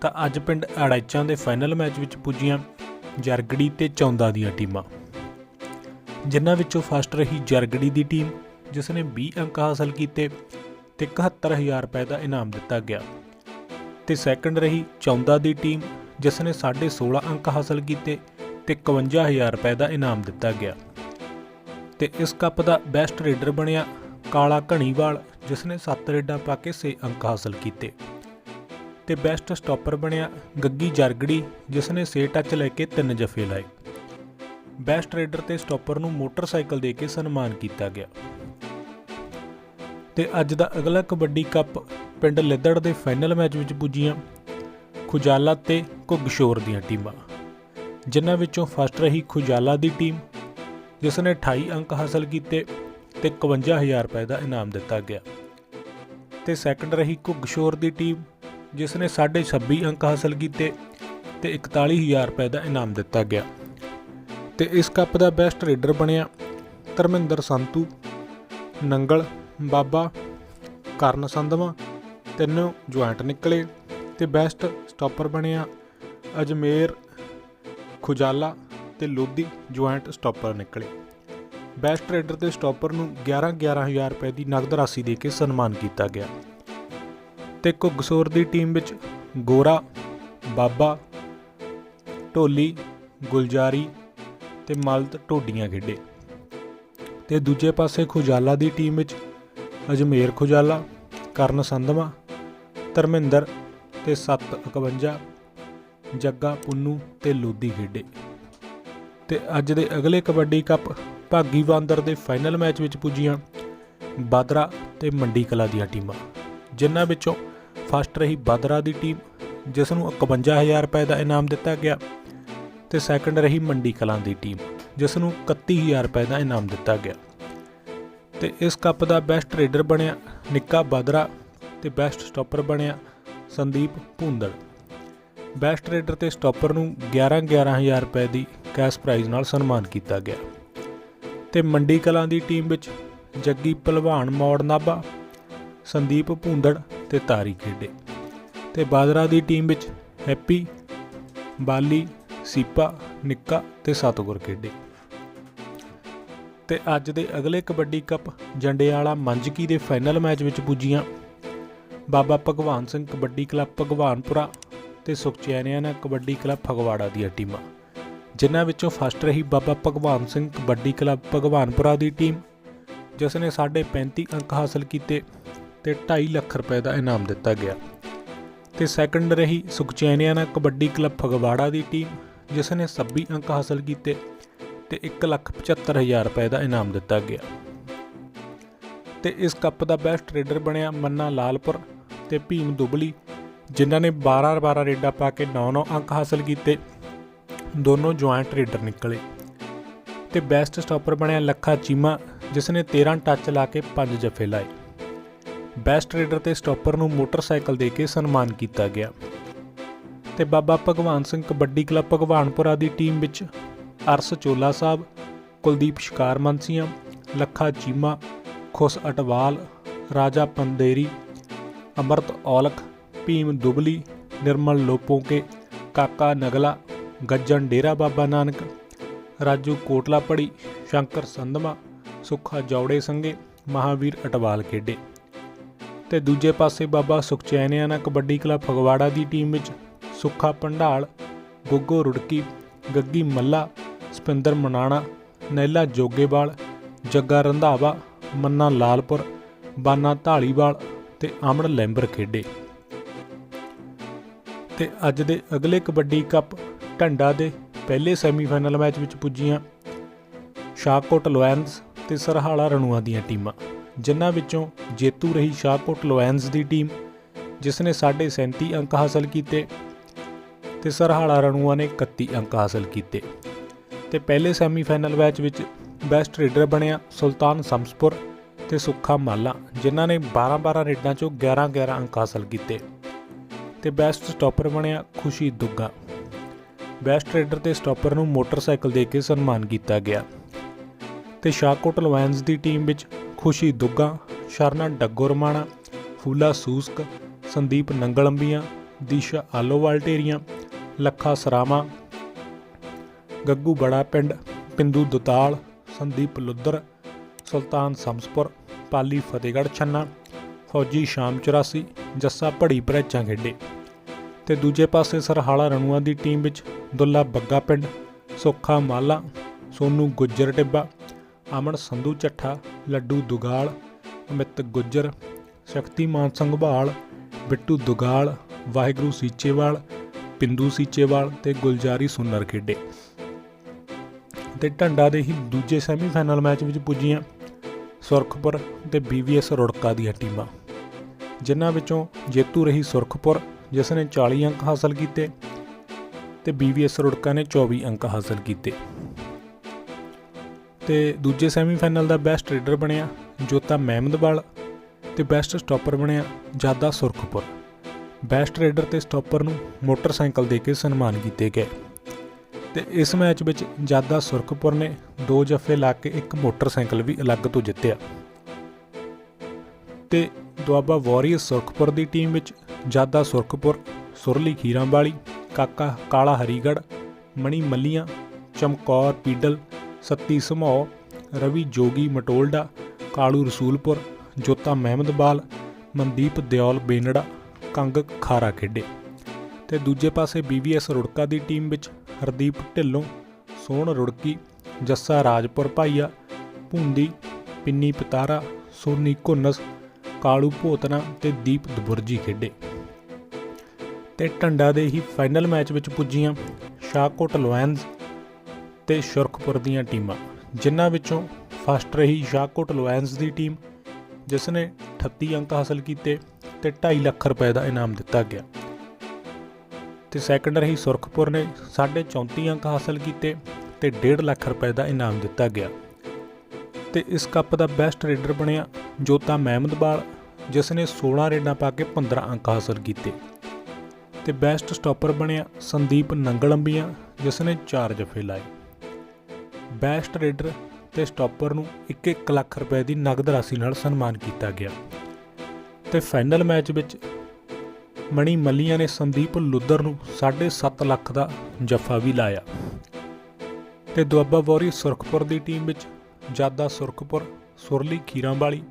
ਤਾਂ ਅੱਜ ਪਿੰਡ ਅੜਾਈਚਾਂ ਦੇ ਫਾਈਨਲ ਮੈਚ ਵਿੱਚ ਪੁੱਜੀਆਂ ਜਰਗੜੀ ਤੇ ਚੌਂਦਾ ਦੀਆਂ ਟੀਮਾਂ। ਜਿਨ੍ਹਾਂ ਵਿੱਚੋਂ ਫਸਟ ਰਹੀ ਜਰਗੜੀ ਦੀ ਟੀਮ, ਜਿਸ ਨੇ 20 ਅੰਕ ਹਾਸਲ ਕੀਤੇ ਤੇ 71000 ਰੁਪਏ ਦਾ ਇਨਾਮ ਦਿੱਤਾ ਗਿਆ। ਤੇ ਸੈਕੰਡ ਰਹੀ ਚੌਂਦਾ ਦੀ ਟੀਮ, ਜਿਸ ਨੇ 16.5 ਅੰਕ ਹਾਸਲ ਕੀਤੇ ਤੇ 51000 ਰੁਪਏ ਦਾ ਇਨਾਮ ਦਿੱਤਾ ਗਿਆ। ਤੇ ਇਸ ਕੱਪ ਦਾ ਬੈਸਟ ਰੇਡਰ ਬਣਿਆ ਕਾਲਾ ਘਣੀਵਾਲ, ਜਿਸ ਨੇ 7 ਰੇਡਾਂ ਪਾ ਕੇ 6 ਅੰਕ ਹਾਸਲ ਕੀਤੇ। ਤੇ ਬੈਸਟ ਸਟਾਪਰ ਬਣਿਆ ਗੱਗੀ ਜਰਗੜੀ, ਜਿਸ ਨੇ 6 ਟੱਚ ਲੈ ਕੇ 3 ਜਫੇ ਲਾਏ। ਬੈਸਟ ਰੇਡਰ ਤੇ ਸਟਾਪਰ ਨੂੰ ਮੋਟਰਸਾਈਕਲ ਦੇ ਕੇ ਸਨਮਾਨ ਕੀਤਾ ਗਿਆ। ਤੇ ਅੱਜ ਦਾ ਅਗਲਾ ਕਬੱਡੀ ਕੱਪ ਪਿੰਡ ਲਿੱਦੜ ਦੇ ਫਾਈਨਲ ਮੈਚ ਵਿੱਚ ਪੁੱਜੀਆਂ ਖੁਜਾਲਾ ਤੇ ਘੁੱਗਸ਼ੋਰ ਦੀਆਂ ਟੀਮਾਂ। ਜਿਨ੍ਹਾਂ ਵਿੱਚੋਂ ਫਸਟ ਰਹੀ ਖੁਜਾਲਾ ਦੀ ਟੀਮ, ਜਿਸ ਨੇ 28 ਅੰਕ ਹਾਸਲ ਕੀਤੇ ਤੇ 51000 ਰੁਪਏ ਦਾ ਇਨਾਮ ਦਿੱਤਾ ਗਿਆ। ਤੇ ਸੈਕੰਡ ਰਹੀ ਘੁੱਗਸ਼ੋਰ ਦੀ ਟੀਮ ਜਿਸ ਨੇ 26 ਅੰਕ ਹਾਸਲ ਕੀਤੇ ਤੇ 41000 ਰੁਪਏ ਦਾ ਇਨਾਮ ਦਿੱਤਾ ਗਿਆ। ਤੇ ਇਸ ਕੱਪ ਦਾ ਬੈਸਟ ਰੇਡਰ ਬਣਿਆ ਧਰਮਿੰਦਰ ਸੰਤੂ, ਨੰਗਲ, ਬਾਬਾ, ਕਰਨ ਸੰਧਵਾ, ਤਿੰਨੋਂ ਜੁਆਇੰਟ ਨਿਕਲੇ ਤੇ ਬੈਸਟ ਸਟਾਪਰ ਬਣਿਆ ਅਜਮੇਰ, ਖੁਜਾਲਾ ਤੇ ਲੋਧੀ ਜੁਆਇੰਟ ਸਟਾਪਰ ਨਿਕਲੇ। ਬੈਸਟ ਰੇਡਰ ਤੇ ਸਟਾਪਰ ਨੂੰ 11 11000 ਰੁਪਏ ਦੀ ਨਗਦ ਰਾਸ਼ੀ ਦੇ ਕੇ ਸਨਮਾਨ ਕੀਤਾ ਗਿਆ। ਤੇ ਘੁੱਗਸੋਰ ਦੀ ਟੀਮ ਵਿੱਚ ਗੋਰਾ, ਬਾਬਾ, ਢੋਲੀ, ਗੁਲਜਾਰੀ ਤੇ ਮਲਤ ਢੋਡੀਆਂ ਖੇਡੇ। ਤੇ ਦੂਜੇ ਪਾਸੇ ਖੁਜਾਲਾ ਦੀ ਟੀਮ ਵਿੱਚ ਅਜਮੇਰ ਖੁਜਾਲਾ, ਕਰਨ ਸੰਧਵਾ, ਧਰਮਿੰਦਰ ਤੇ 751 ਜੱਗਾ, ਪੁੰਨੂ ਤੇ ਲੋਦੀ ਖੇਡੇ। ਤੇ ਅੱਜ ਦੇ ਅਗਲੇ ਕਬੱਡੀ ਕੱਪ ਭਾਗੀ ਬਾਂਦਰ ਦੇ ਫਾਈਨਲ ਮੈਚ ਵਿੱਚ ਪੁੱਜੀਆਂ ਬਾਦਰਾ ਤੇ ਮੰਡੀ ਕਲਾ ਦੀਆਂ ਟੀਮਾਂ, ਜਿਨ੍ਹਾਂ ਵਿੱਚੋਂ ਫਸਟ ਰਹੀ ਬਾਦਰਾ ਦੀ ਟੀਮ, ਜਿਸ ਨੂੰ 51000 ਰੁਪਏ ਦਾ ਇਨਾਮ ਦਿੱਤਾ ਗਿਆ, ਤੇ ਸੈਕੰਡ ਰਹੀ ਮੰਡੀ ਕਲਾਂ ਦੀ ਟੀਮ, ਜਿਸ ਨੂੰ 31000 ਰੁਪਏ ਦਾ ਇਨਾਮ ਦਿੱਤਾ ਗਿਆ। ਤੇ ਇਸ ਕੱਪ ਦਾ ਬੈਸਟ ਰੇਡਰ ਬਣਿਆ ਨਿੱਕਾ ਬਾਦਰਾ ਤੇ ਬੈਸਟ ਸਟਾਪਰ ਬਣਿਆ ਸੰਦੀਪ ਭੁੰਦੜ। ਬੈਸਟ ਰੇਡਰ ਤੇ ਸਟਾਪਰ ਨੂੰ 11 11000 ਰੁਪਏ ਦੀ ਕੈਸ਼ ਪ੍ਰਾਈਜ਼ ਨਾਲ ਸਨਮਾਨ ਕੀਤਾ ਗਿਆ। ਤੇ ਮੰਡੀ ਕਲਾਂ ਦੀ ਟੀਮ ਵਿੱਚ ਜੱਗੀ ਪਹਿਲਵਾਨ ਮੌੜ ਨਾਭਾ, ਸੰਦੀਪ ਭੁੰਦੜ ਤੇ ਤਾਰੀ ਖੇਡੇ। ਤੇ ਬਾਦਰਾ ਦੀ ਟੀਮ ਵਿੱਚ ਹੈਪੀ, ਬਾਲੀ, ਸੀਪਾ, ਨਿੱਕਾ ਤੇ ਸਤਗੁਰ ਖੇਡੇ। ਤੇ ਅੱਜ ਦੇ ਅਗਲੇ ਕਬੱਡੀ ਕੱਪ ਜੰਡਿਆਲਾ ਮੰਜਕੀ ਦੇ ਫਾਈਨਲ ਮੈਚ ਵਿੱਚ ਪੁੱਜੀਆਂ ਬਾਬਾ ਭਗਵਾਨ ਸਿੰਘ ਕਬੱਡੀ ਕਲੱਬ ਭਗਵਾਨਪੁਰਾ ਤੇ ਸੁਖਚੈਨਿਆਨਾ ਕਬੱਡੀ ਕਲੱਬ ਫਗਵਾੜਾ ਦੀਆਂ ਟੀਮਾਂ। ਜਿਨ੍ਹਾਂ ਵਿੱਚੋਂ ਫਸਟ ਰਹੀ ਬਾਬਾ ਭਗਵਾਨ ਸਿੰਘ ਕਬੱਡੀ ਕਲੱਬ ਭਗਵਾਨਪੁਰਾ ਦੀ ਟੀਮ, ਜਿਸ ਨੇ 35 ਅੰਕ ਹਾਸਲ ਕੀਤੇ। ਤੇ 2.5 ਲੱਖ ਰੁਪਏ ਦਾ ਇਨਾਮ ਦਿੱਤਾ ਗਿਆ। ਤੇ ਸੈਕੰਡ ਰਹੀ ਸੁਖਚੈਨਿਆਨਾ ਕਬੱਡੀ ਕਲੱਬ ਫਗਵਾੜਾ ਦੀ ਟੀਮ, ਜਿਸ ਨੇ 26 ਅੰਕ ਹਾਸਲ ਕੀਤੇ ਤੇ 175000 ਰੁਪਏ ਦਾ ਇਨਾਮ ਦਿੱਤਾ ਗਿਆ। ਤੇ ਇਸ ਕੱਪ ਦਾ ਬੈਸਟ ਰੇਡਰ ਬਣਿਆ ਮੰਨਾ ਲਾਲਪੁਰ ਤੇ ਭੀਮ ਦੁਬਲੀ, ਜਿਨ੍ਹਾਂ ਨੇ 12-12 ਰੇਡਾਂ ਪਾ ਕੇ 9-9 ਅੰਕ ਹਾਸਲ ਕੀਤੇ। ਦੋਨੋਂ ਜੁਆਇੰਟ ਰੇਡਰ ਨਿਕਲੇ। ਤੇ ਬੈਸਟ ਸਟਾਪਰ ਬਣਿਆ ਲੱਖਾ ਚੀਮਾ, ਜਿਸ ਨੇ 13 ਟੱਚ ਲਾ ਕੇ 5 ਜਫੇ ਲਾਏ। ਬੈਸਟ ਰੇਡਰ ਤੇ ਸਟਾਪਰ ਨੂੰ ਮੋਟਰਸਾਈਕਲ ਦੇ ਕੇ ਸਨਮਾਨ ਕੀਤਾ ਗਿਆ। ਤੇ ਬਾਬਾ ਭਗਵਾਨ ਸਿੰਘ ਕਬੱਡੀ ਕਲੱਬ ਭਗਵਾਨਪੁਰਾ ਦੀ ਟੀਮ ਵਿੱਚ ਅਰਸ ਚੋਲਾ ਸਾਹਿਬ, ਕੁਲਦੀਪ ਸ਼ਿਕਾਰ ਮਨਸੀਆਂ, ਲੱਖਾ ਚੀਮਾ, ਖੁਸ ਅਟਵਾਲ, ਰਾਜਾ ਪੰਦੇਰੀ, ਅਮਰਤ ਔਲਖ, ਭੀਮ ਦੁਬਲੀ, ਨਿਰਮਲ ਲੋਪੋਕੇ, ਕਾਕਾ ਨਗਲਾ, ਗੱਜਣ ਡੇਰਾ ਬਾਬਾ ਨਾਨਕ, ਰਾਜੂ ਕੋਟਲਾਪੜੀ, ਸ਼ੰਕਰ ਸੰਧਮਾ ਸੁੱਖਾ ਜੌੜੇ ਸੰਗੇ ਮਹਾਵੀਰ ਅਟਵਾਲ ਖੇਡੇ। ਤੇ ਦੂਜੇ ਪਾਸੇ ਬਾਬਾ ਸੁਖਚੈਨਿਆਨਾ ਕਬੱਡੀ ਕਲੱਬ ਫਗਵਾੜਾ ਦੀ ਟੀਮ ਵਿੱਚ ਸੁੱਖਾ ਪੰਡਾਲ, ਗੁੱਗੋ ਰੁੜਕੀ, ਗੱਗੀ ਮੱਲਾ, ਸਪਿੰਦਰ ਮਨਾਣਾ, ਨੈਲਾ ਜੋਗੇਵਾਲ, ਜੱਗਾ ਰੰਧਾਵਾ, ਮੰਨਾ ਲਾਲਪੁਰ, ਬਾਨਾ ਢਾਲੀਵਾਲ ਤੇ ਅਮਨ ਲੈਂਬਰ ਖੇਡੇ। ਤੇ ਅੱਜ ਦੇ ਅਗਲੇ ਕਬੱਡੀ ਕੱਪ ਢੰਡਾ ਦੇ ਪਹਿਲੇ ਸੈਮੀਫਾਈਨਲ ਮੈਚ ਵਿੱਚ ਪੁੱਜੀਆਂ ਸ਼ਾਹਕੋਟ ਲੋਇਨਸ ਤੇ ਸਰਹਾਲਾ ਰਣੂਆ ਦੀਆਂ ਟੀਮਾਂ। ਜਿਨ੍ਹਾਂ ਵਿੱਚੋਂ ਜੇਤੂ ਰਹੀ ਸ਼ਾਹਕੋਟ ਲੋਇਨਸ ਦੀ ਟੀਮ, ਜਿਸ ਨੇ 37 ਅੰਕ ਹਾਸਲ ਕੀਤੇ ਤੇ ਸਰਹਾਲਾ ਰਣੂਆ ਨੇ 31 ਅੰਕ ਹਾਸਲ ਕੀਤੇ। ਤੇ ਪਹਿਲੇ ਸੈਮੀਫਾਈਨਲ ਮੈਚ ਵਿੱਚ ਬੈਸਟ ਰੇਡਰ ਬਣਿਆ ਸੁਲਤਾਨ ਸਮਸਪੁਰ ਤੇ ਸੁੱਖਾ ਮਾਲਾ, ਜਿਨ੍ਹਾਂ ਨੇ 12-12 ਰੇਡਾਂ ਚੋਂ 11-11 ਅੰਕ ਹਾਸਲ ਕੀਤੇ। ਤੇ ਬੈਸਟ ਸਟਾਪਰ ਬਣਿਆ ਖੁਸ਼ੀ ਦੁੱਗਾ। ਬੈਸਟ ਰੇਡਰ ਤੇ ਸਟਾਪਰ ਨੂੰ ਮੋਟਰਸਾਈਕਲ ਦੇ ਕੇ ਸਨਮਾਨ ਕੀਤਾ ਗਿਆ। ਤੇ ਸ਼ਾਹਕੋਟ ਲਵਾਇਨਸ ਦੀ ਟੀਮ ਵਿੱਚ ਖੁਸ਼ੀ ਦੁੱਗਾ, ਸ਼ਰਨਾ ਡੱਗੋ ਰਮਾਣਾ ਫੂਲਾ ਸੂਸਕ, ਸੰਦੀਪ ਨੰਗਲੰਬੀਆਂ, ਦੀਸ਼ਾ ਆਲੋਵਾਲ ਢੇਰੀਆਂ ਲੱਖਾ ਸਰਾਮਾ, ਗੱਗੂ ਬੜਾ ਪਿੰਡ, ਪਿੰਦੂ ਦੁਤਾਲ, ਸੰਦੀਪ ਲੁੱਦਰ, ਸੁਲਤਾਨ ਸਮਸਪੁਰ ਪਾਲੀ ਫਤਿਹਗੜ੍ਹ ਛੰਨਾ, ਫੌਜੀ ਸ਼ਾਮ 84 ਜੱਸਾ ਭੜੀ ਭਰੇਚਾਂ ਖੇਡੇ। ਤੇ ਦੂਜੇ ਪਾਸੇ ਸਰਹਾਲਾ ਰਣੂਆ ਦੀ ਟੀਮ ਵਿੱਚ ਦੁੱਲਾ ਬੱਗਾ ਪਿੰਡ, ਸੁੱਖਾ ਮਾਲਾ, ਸੋਨੂ ਗੁੱਜਰ ਟਿੱਬਾ ਅਮਨ ਸੰਧੂ ਚੱਠਾ ਲੱਡੂ ਦੁਗਾਲ, ਅਮਿਤ ਗੁੱਜਰ, ਸ਼ਕਤੀਮਾਨ ਸੰਘਵਾਲ ਬਿੱਟੂ ਦੁਗਾਲ, ਵਾਹਿਗੁਰੂ ਸੀਚੇਵਾਲ, ਪਿੰਦੂ ਸੀਚੇਵਾਲ ਤੇ ਗੁਲਜਾਰੀ ਸੁੰਨਰ ਖੇਡੇ। ਤੇ ਢੰਡਾ ਦੇ ਹੀ ਦੂਜੇ ਸੈਮੀਫਾਈਨਲ ਮੈਚ ਵਿੱਚ ਪੁੱਜੀਆਂ ਸੁਰਖਪੁਰ ਤੇ ਬੀਵੀਐਸ ਰੁੜਕਾ ਦੀਆਂ ਟੀਮਾਂ, ਜਿਨ੍ਹਾਂ ਵਿੱਚੋਂ ਜੇਤੂ ਰਹੀ ਸੁਰਖਪੁਰ, ਜਿਸ ਨੇ 40 ਅੰਕ ਹਾਸਲ ਕੀਤੇ ਤੇ ਬੀਵੀਐਸ ਰੁੜਕਾ ਨੇ 24 ਅੰਕ ਹਾਸਲ ਕੀਤੇ। ਤੇ ਦੂਜੇ ਸੈਮੀਫਾਈਨਲ ਦਾ ਬੈਸਟ ਰੇਡਰ ਬਣਿਆ ਜੋਤਾ ਮਹਿਮਦਵਾਲ ਤੇ ਬੈਸਟ ਸਟਾਪਰ ਬਣਿਆ ਜਾਦਾ ਸੁਰਖਪੁਰ। ਬੈਸਟ ਰੇਡਰ ਤੇ ਸਟਾਪਰ ਨੂੰ ਮੋਟਰਸਾਈਕਲ ਦੇ ਕੇ ਸਨਮਾਨ ਕੀਤੇ ਗਏ। ਤੇ ਇਸ ਮੈਚ ਵਿੱਚ ਜਾਦਾ ਸੁਰਖਪੁਰ ਨੇ ਦੋ ਜੱਫੇ ਲਾ ਕੇ ਇੱਕ ਮੋਟਰਸਾਈਕਲ ਵੀ ਅਲੱਗ ਤੋਂ ਜਿੱਤਿਆ। ਤੇ ਦੁਆਬਾ ਵਾਰੀਅਰਸ ਸੁਰਖਪੁਰ ਦੀ ਟੀਮ ਵਿੱਚ ਜਾਦਾ ਸੁਰਖਪੁਰ, ਸੁਰਲੀ ਖੀਰਾਂ ਵਾਲੀ ਕਾਕਾ ਕਾਲਾ ਹਰੀਗੜ ਮਣੀ ਮੱਲੀਆਂ, ਚਮਕੌਰ, ਪੀਡਲ ਸੱਤੀ ਸਮੋ ਰਵੀ ਜੋਗੀ ਮਟੋਲਡਾ, ਕਾਲੂ ਰਸੂਲਪੁਰ, ਜੋਤਾ ਮਹਿਮਦਬਾਲ ਮਨਦੀਪ ਦਿਓਲ ਬੇਨੜਾ, ਕੰਗ ਖਾਰਾ ਖੇਡੇ। ਤੇ ਦੂਜੇ ਪਾਸੇ ਬੀਵੀਐਸ ਰੁੜਕਾ ਦੀ ਟੀਮ ਵਿੱਚ ਹਰਦੀਪ ਢਿੱਲੋਂ, ਸੋਹਣ ਰੁੜਕੀ, ਜੱਸਾ ਰਾਜਪੁਰ ਭਾਈਆ, ਭੁੰਦੀ, ਪਿੰਨੀ ਪਤਾਰਾ, ਸੋਨੀ ਘੁੰਨਸ, ਕਾਲੂ ਭੋਤਨਾ ਤੇ ਦੀਪ ਦਬੁਰਜੀ ਖੇਡੇ। ਤੇ ਢੰਡਾ ਦੇ ਹੀ ਫਾਈਨਲ ਮੈਚ ਵਿੱਚ ਪੁੱਜੀਆਂ ਸ਼ਾਹਕੋਟ ਲੋਇਨਸ ਅਤੇ ਸ਼ੁਰਖਪੁਰ ਦੀਆਂ ਟੀਮਾਂ, ਜਿਨ੍ਹਾਂ ਵਿੱਚੋਂ ਫਸਟ ਰਹੀ ਸ਼ਾਹਕੋਟ ਲੋਇਨਸ ਦੀ ਟੀਮ, ਜਿਸ ਨੇ 38 ਅੰਕ ਹਾਸਲ ਕੀਤੇ ਤੇ 2.5 ਲੱਖ ਰੁਪਏ ਦਾ ਇਨਾਮ ਦਿੱਤਾ ਗਿਆ। ਤੇ ਸੈਕੰਡ ਰਹੀ ਸੁਰਖਪੁਰ ਨੇ 34 ਅੰਕ ਹਾਸਲ ਕੀਤੇ ਤੇ 1.5 ਲੱਖ ਰੁਪਏ ਦਾ ਇਨਾਮ ਦਿੱਤਾ ਗਿਆ। ਤੇ ਇਸ ਕੱਪ ਦਾ ਬੈਸਟ ਰੇਡਰ ਬਣਿਆ ਜੋਤਾ ਮਹਿਮਦਵਾਲ ਜਿਸ ਨੇ 16 ਰੇਡਾਂ ਪਾ ਕੇ 15 ਅੰਕ ਹਾਸਲ ਕੀਤੇ। ਤੇ ਬੈਸਟ ਸਟਾਪਰ ਬਣਿਆ ਸੰਦੀਪ ਨੰਗਲੰਬੀਆਂ, ਜਿਸ ਨੇ 4 ਜਫੇ ਲਾਏ। ਬੈਸਟ ਰੇਡਰ ਤੇ ਸਟਾਪਰ ਨੂੰ 1-1 ਲੱਖ ਰੁਪਏ ਦੀ ਨਗਦ ਰਾਸ਼ੀ ਨਾਲ ਸਨਮਾਨ ਕੀਤਾ ਗਿਆ। ਤੇ ਫਾਈਨਲ ਮੈਚ ਵਿੱਚ ਮਣੀ ਮੱਲੀਆਂ ਨੇ ਸੰਦੀਪ ਲੁੱਦਰ ਨੂੰ 7.5 ਲੱਖ ਦਾ ਜੱਫਾ ਵੀ ਲਾਇਆ। ਤੇ ਦੁਆਬਾ ਬੋਰੀ ਸੁਰਖਪੁਰ ਦੀ ਟੀਮ ਵਿੱਚ ਜਾਦਾ ਸੁਰਖਪੁਰ, ਸੁਰਲੀ ਖੀਰਾਂ ਵਾਲੀ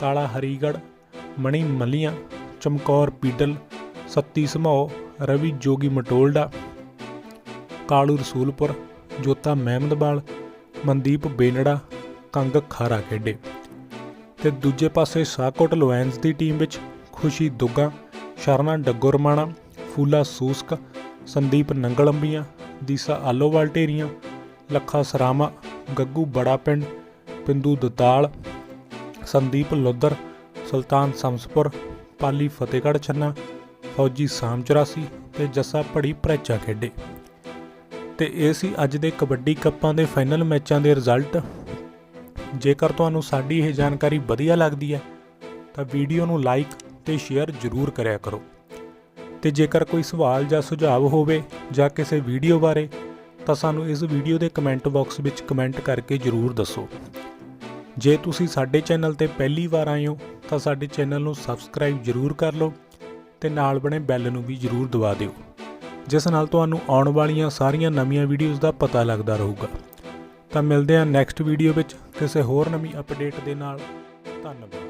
ਕਾਲਾ ਹਰੀਗੜ ਮਣੀ ਮੱਲੀਆਂ, ਚਮਕੌਰ ਪੀਡਲ, ਸੱਤੀ ਸਮੋ ਰਵੀ ਜੋਗੀ ਮਟੋਲਡਾ, ਕਾਲੂ ਰਸੂਲਪੁਰ ਜੋਤਾ ਮਹਿਮਦਵਾਲ ਮਨਦੀਪ ਬੇਨੜਾ, ਕੰਗ ਖਾਰਾ ਖੇਡੇ। ਤੇ ਦੂਜੇ ਪਾਸੇ ਸਾਕੋਟ ਲੋਇਨਸ ਦੀ ਟੀਮ ਵਿੱਚ ਖੁਸ਼ੀ ਦੁੱਗਾ, ਸ਼ਰਨਾ ਡੱਗੋਰਮਾਣਾ, ਫੂਲਾ ਸੂਸਕ, ਸੰਦੀਪ ਨੰਗਲੰਬੀਆਂ, ਦੀਸਾ ਆਲੋਵਾਲ ਢੇਰੀਆਂ, ਲੱਖਾ ਸਰਾਮਾ, ਗੱਗੂ ਬੜਾ ਪਿੰਡ, ਪਿੰਦੂ ਦਤਾਲ, ਸੰਦੀਪ ਲੁੱਦਰ ਸੁਲਤਾਨ ਸਮਸਪੁਰ, ਪਾਲੀ ਫਤਿਹਗੜ੍ਹ ਛੰਨਾ, ਫੌਜੀ ਸਾਮ 84 ਤੇ ਜੱਸਾ ਭੜੀ ਭਰੇਚਾ ਖੇਡੇ। ਤੇ ਇਹ ਸੀ ਅੱਜ ਦੇ ਕਬੱਡੀ ਕੱਪਾਂ ਦੇ ਫਾਈਨਲ ਮੈਚਾਂ ਦੇ ਰਿਜ਼ਲਟ। ਜੇਕਰ ਤੁਹਾਨੂੰ ਸਾਡੀ ਇਹ ਜਾਣਕਾਰੀ ਵਧੀਆ ਲੱਗਦੀ ਹੈ, ਤਾਂ ਵੀਡੀਓ ਨੂੰ ਲਾਈਕ ਤੇ ਸ਼ੇਅਰ ਜ਼ਰੂਰ ਕਰਿਆ ਕਰੋ। ਤੇ ਜੇਕਰ ਕੋਈ ਸਵਾਲ ਜਾਂ ਸੁਝਾਅ ਹੋਵੇ ਜਾਂ ਕਿਸੇ ਵੀਡੀਓ ਬਾਰੇ, ਤਾਂ ਸਾਨੂੰ ਇਸ ਵੀਡੀਓ ਦੇ ਕਮੈਂਟ ਬਾਕਸ ਵਿੱਚ ਕਮੈਂਟ ਕਰਕੇ ਜ਼ਰੂਰ ਦੱਸੋ। ਜੇ ਤੁਸੀਂ ਸਾਡੇ ਚੈਨਲ ਤੇ ਪਹਿਲੀ ਵਾਰ ਆਏ ਹੋ, ਤਾਂ ਸਾਡੇ ਚੈਨਲ ਨੂੰ ਸਬਸਕ੍ਰਾਈਬ ਜ਼ਰੂਰ ਕਰ ਲਓ ਤੇ ਨਾਲ ਬਣੇ ਬੈਲ ਨੂੰ ਵੀ ਜ਼ਰੂਰ ਦਬਾ ਦਿਓ। ਜਿਸ ਨਾਲ ਤੁਹਾਨੂੰ ਆਉਣ ਵਾਲੀਆਂ ਸਾਰੀਆਂ ਨਵੀਆਂ ਵੀਡੀਓਜ਼ ਦਾ ਪਤਾ ਲੱਗਦਾ ਰਹੂਗਾ। ਤਾਂ ਮਿਲਦੇ ਹਾਂ ਨੈਕਸਟ ਵੀਡੀਓ ਵਿੱਚ ਕਿਸੇ ਹੋਰ ਨਵੀਂ ਅਪਡੇਟ ਦੇ ਨਾਲ। ਧੰਨਵਾਦ।